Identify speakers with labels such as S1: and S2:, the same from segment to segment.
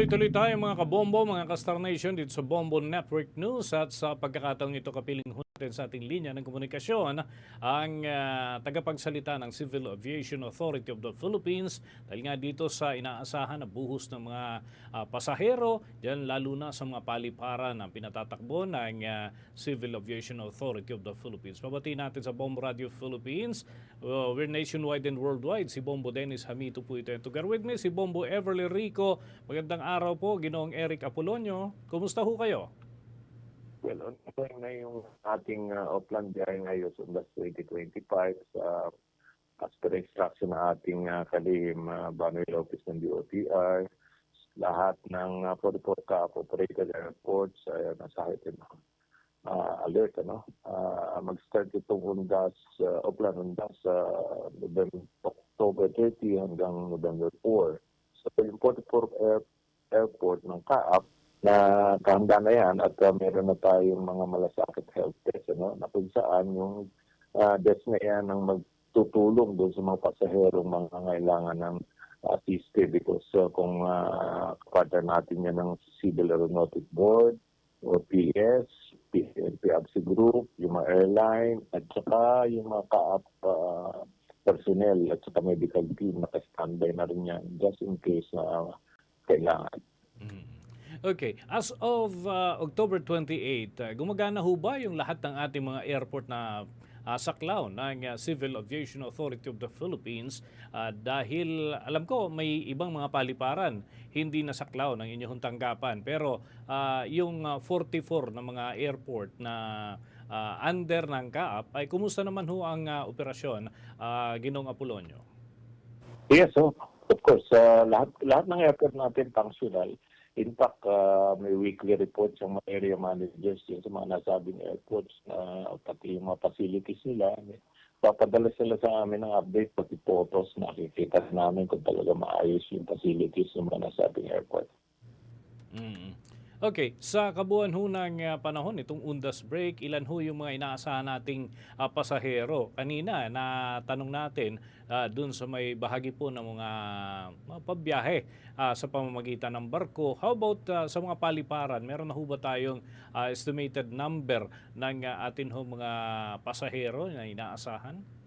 S1: Tuloy-tuloy tayo mga kabombo, mga ka-Star dito sa Bombo Network News at sa pagkakataong ito kapiling natin sa ating linya ng komunikasyon ang ah, tagapagsalita ng Civil Aviation Authority of the Philippines dahil nga dito sa inaasahan na buhos ng mga ah, pasahero, dyan lalo na sa mga paliparan na pinatatakbo ng ah, Civil Aviation Authority of the Philippines. Pabati natin sa Bombo Radio Philippines, Uh, we're nationwide and worldwide. Si Bombo Dennis Hamito po ito. And together with me, si Bombo Everly Rico. Magandang araw po, Ginoong Eric Apolonio. Kumusta ho kayo?
S2: Well, ongoing na yung ating uh, Oplan biyahe ngayon sa Undas 2025 sa as per instruction ng ating uh, kalihim uh, Banuel Office ng DOTR. Lahat ng uh, 44 ka operated airports ay nasa heightened uh, alert. Ano? Uh, mag-start itong Undas, uh, Oplan Undas November, October 30 hanggang November 4. So yung 44 air, airport ng CAAP na kahanda na yan at uh, meron na tayong mga malasakit health test ano, na kung saan yung uh, desk na yan ang magtutulong doon sa mga pasaherong mga kailangan ng uh, assist because uh, kung uh, partner natin yan ng Civil Aeronautic Board o PS, PNPABC Group, yung mga airline, at saka yung mga ka-up uh, personnel at saka medical team naka-standby na rin yan just in case na kailangan.
S1: Okay, as of uh, October 28, uh, gumagana ho ba yung lahat ng ating mga airport na uh, saklaw ng uh, Civil Aviation Authority of the Philippines uh, dahil alam ko may ibang mga paliparan hindi nasaklaw ng inyong tanggapan pero uh, yung uh, 44 na mga airport na uh, under ng CAAP ay kumusta naman ho ang uh, operasyon uh, Ginong Apolonio?
S2: Yes, so of course, uh, lahat lahat ng airport natin functional. In fact, uh, may weekly reports yung mga area managers yun sa mga nasabing airports na pati yung mga facilities nila. Papadala sila sa amin ng update, pati photos, nakikita namin kung talaga maayos yung facilities ng mga nasabing airport.
S1: Mm. Okay, sa kabuuan ho ng uh, panahon itong Undas Break, ilan ho yung mga inaasahan nating uh, pasahero? Kanina na tanong natin uh, dun sa may bahagi po ng mga, mga pabiyahe uh, sa pamamagitan ng barko. How about uh, sa mga paliparan? Meron na ho ba tayong uh, estimated number ng uh, atin ho mga pasahero na inaasahan?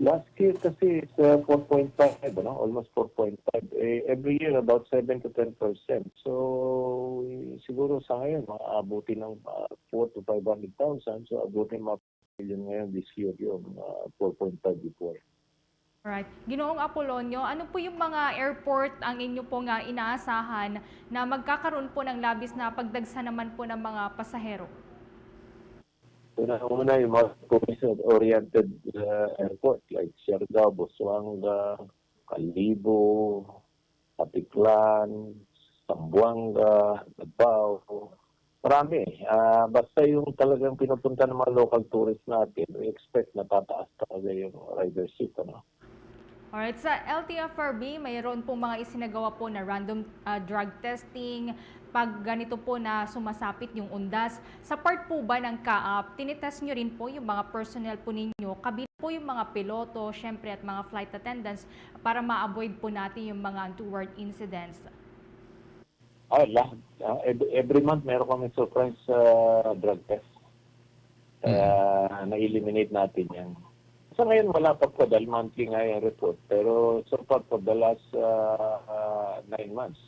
S2: Last year kasi is uh, 4.5, ano? almost 4.5. Eh, every year about 7 to 10 percent. So, siguro sa ngayon, maabuti ng uh, 4 to 500,000. So, abutin mga million ngayon this year yung uh, 4.5 before.
S3: Alright. Ginoong Apolonio, ano po yung mga airport ang inyo po nga inaasahan na magkakaroon po ng labis na pagdagsa naman po ng mga pasahero?
S2: Una-una yung mga tourist-oriented uh, airport like Siargao, Busuanga, Calibo, Patiklan, Zamboanga, Davao. Marami. Ah, basta yung talagang pinupunta ng mga local tourists natin, we expect na tataas talaga yung ridership. Ano?
S3: Alright, sa LTFRB, mayroon po mga isinagawa po na random uh, drug testing, pag ganito po na sumasapit yung undas. Sa part po ba ng CAAP, tinitest nyo rin po yung mga personnel po ninyo, kabit po yung mga piloto, syempre at mga flight attendants para ma-avoid po natin yung mga untoward incidents.
S2: Ah, lahat. Ah, every, every month meron kami surprise uh, drug test. Kaya na-eliminate natin yan. Sa ngayon wala pa po dahil monthly nga yung report. Pero so far for the last uh, uh, nine months,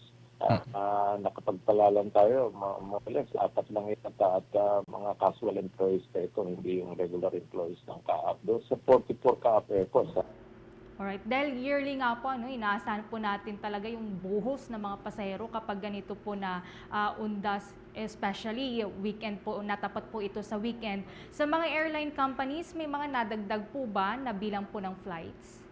S2: uh, uh, nakapagpalalan tayo. More or less, apat lang yata at uh, mga casual employees pa ito, hindi yung regular employees ng CAAP. Doon sa 44 CAAP airports, ah.
S3: Alright, dahil yearly nga po, ano, inaasahan po natin talaga yung buhos ng mga pasahero kapag ganito po na ah, undas, especially weekend po, natapat po ito sa weekend. Sa mga airline companies, may mga nadagdag po ba na bilang po ng flights?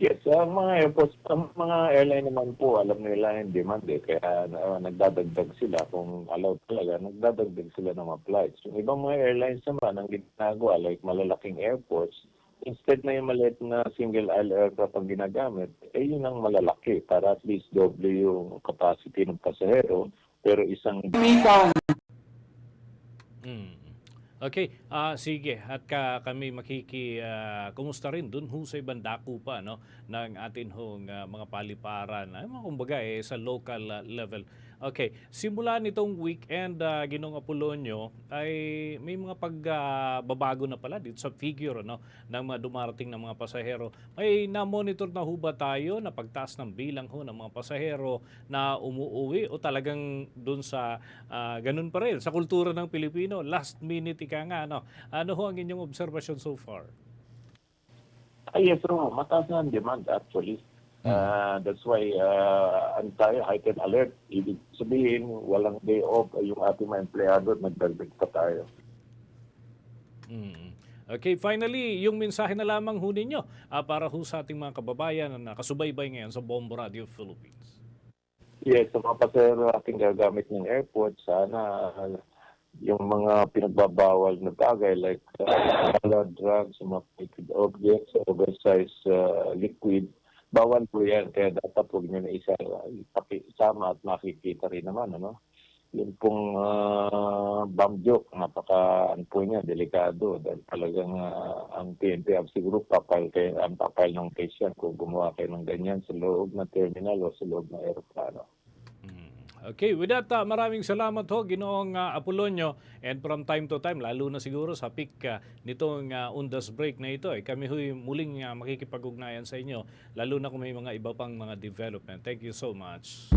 S2: Yes, ang mga airports, ang mga airline naman po, alam nila yung demand eh. Kaya uh, nagdadagdag sila kung allowed talaga, nagdadagdag sila ng mga flights. Yung ibang mga airlines naman, ang ginagawa, like malalaking airports, instead na yung maliit na single aisle aircraft ang ginagamit, eh yun ang malalaki para at least doble yung capacity ng pasahero pero isang
S1: Mm. Okay, ah sige. At ka, kami makiki ah, kumusta rin dun? Ho sa ibang dako pa no? Ng atin hong ah, mga paliparan ay mga kumbaga eh sa local ah, level. Okay, simula nitong weekend uh, Ginong Apolonio ay may mga pagbabago na pala dito sa figure no ng mga dumarating na mga pasahero. May na-monitor na ho tayo na pagtaas ng bilang ho ng mga pasahero na umuuwi o talagang dun sa ah, ganun pa rin sa kultura ng Pilipino last minute ika nga no. Ano ho ang inyong observation so far?
S2: Ay, yes, so mataas na ang demand actually. Uh, that's why uh, ano tayo, heightened alert. Ibig sabihin, walang day off yung ating mga empleyado at nagdagdag pa tayo.
S1: Mm. Okay, finally, yung mensahe na lamang ho ninyo ah, para ho sa ating mga kababayan na nakasubaybay ngayon sa Bombo Radio Philippines.
S2: Yes, sa mga pasahero ating gagamit ng airport, sana uh, yung mga pinagbabawal na bagay like uh, drugs, mga liquid objects, oversized uh, liquid, bawal po yan. Kaya dapat huwag nyo na isa, isama at makikita rin naman. Ano? Yung pong uh, bomb joke, napaka ano po niya, delikado. Dahil talagang uh, ang PNP siguro papal kayo, ang papal ng case yan kung gumawa kayo ng ganyan sa loob ng terminal o sa loob ng aeroplano.
S1: Okay, with that, ah, maraming salamat ho, Ginoong ah, Apolonio. And from time to time, lalo na siguro sa peak ah, nitong ah, Undas Break na ito, eh, kami ho'y muling ah, makikipag-ugnayan sa inyo, lalo na kung may mga iba pang mga development. Thank you so much.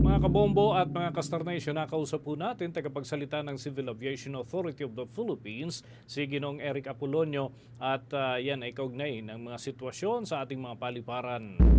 S1: Mga kabombo at mga Kastar Nation, nakausap po natin tagapagsalita ng Civil Aviation Authority of the Philippines, si Ginong Eric Apolonio, at ah, yan ay kaugnay ng mga sitwasyon sa ating mga paliparan.